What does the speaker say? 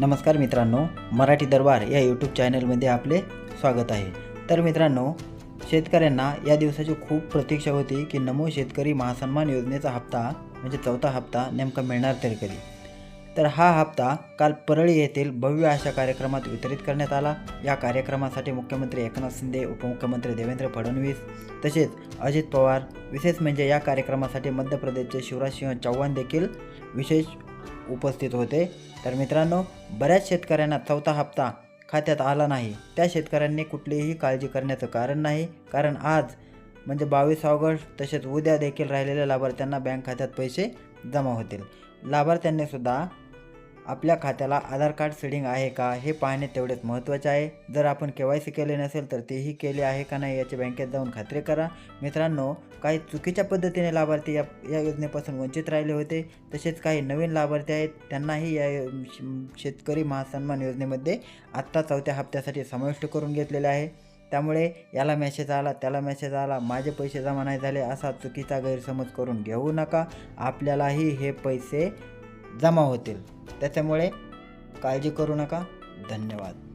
नमस्कार मित्रांनो मराठी दरबार या यूट्यूब चॅनलमध्ये आपले स्वागत आहे. तर मित्रांनो शेतकऱ्यांना या दिवसाची खूप प्रतीक्षा होती की नमो शेतकरी महासन्मान योजनेचा हप्ता म्हणजे चौथा हप्ता नेमका मिळणार तरी कधी? तर हा हप्ता काल परळी येथील भव्य अशा कार्यक्रमात वितरित करण्यात आला. या कार्यक्रमासाठी मुख्यमंत्री एकनाथ शिंदे उपमुख्यमंत्री देवेंद्र फडणवीस तसेच अजित पवार विशेष म्हणजे या कार्यक्रमासाठी मध्य प्रदेशचे शिवराज सिंह चौहान देखील विशेष उपस्थित होते. तर मित्रांनो बऱ्याच शेतकऱ्यांना चौथा हप्ता खात्यात आला नाही. त्या शेतकऱ्यांनी कुठलीही काळजी करण्याचं कारण नाही. कारण आज म्हणजे बावीस ऑगस्ट तसेच उद्या देखील राहिलेल्या लाभार्थ्यांना बँक खात्यात पैसे जमा होतील. लाभार्थ्यांनीसुद्धा आपल्या खात्याला आधार कार्ड सीडिंग आहे का हे पाहणे तेवढेच महत्त्वाचे आहे. जर आपण के वाय सी केले नसेल तर तेही केले आहे का नाही याची बँकेत जाऊन खात्री करा. मित्रांनो काही चुकीच्या पद्धतीने लाभार्थी या या योजनेपासून वंचित राहिले होते. तसेच काही नवीन लाभार्थी आहेत त्यांनाही या शेतकरी महासन्मान योजनेमध्ये आत्ता चौथ्या हप्त्यासाठी समाविष्ट करून घेतलेले आहे. त्यामुळे याला मेसेज आला त्याला मेसेज आला माझे पैसे जमा नाही झाले असा चुकीचा गैरसमज करून घेऊ नका. आपल्यालाही हे पैसे जमा होतील. त्याच्यामुळे काळजी करू नका. धन्यवाद.